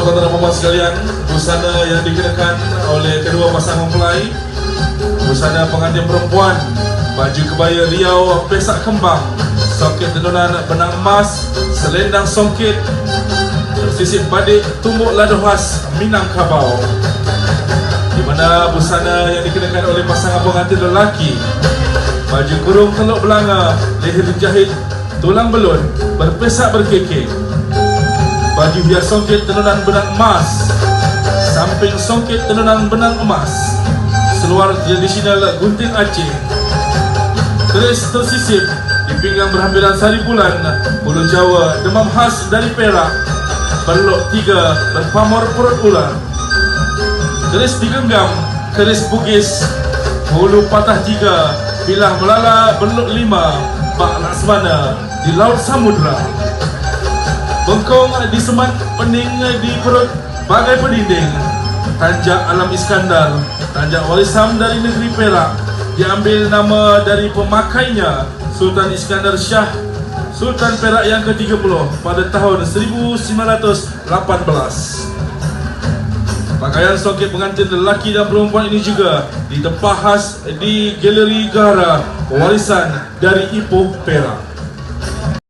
tuan-tuan dan puan sekalian, busana yang dikenakan oleh kedua pasangan mempelai, busana pengantin perempuan, baju kebaya riau pesak kembang, soket tenunan benang emas, selendang songket, sisip badik tumbuk ladu khas Minangkabau. Di mana busana yang dikenakan oleh pasangan pengantin lelaki, baju kurung teluk belanga, leher dijahit, tulang belun, berpesak berkekek, baju hias songket tenunan benang emas. Samping songket tenunan benang emas seluar tradisional gunting Aceh. Keris tersisip di pinggang berhampiran sari bulan bulu Jawa demam khas dari Perak. Berlok tiga berpamor perut ular. Keris digenggam keris bugis bulu patah tiga bilah melala berlok lima. Pak Laksmana di Laut Samudra Bengkong di semat pening di perut bagai pendinding Tanjak Alam Iskandar Tanjak Warisam dari negeri Perak. Diambil nama dari pemakainya Sultan Iskandar Shah Sultan Perak yang ke-30 pada tahun 1918 Pakaian soket pengantin lelaki dan perempuan ini juga ditempah khas di Galeri Gahara Warisan dari Ipoh Perak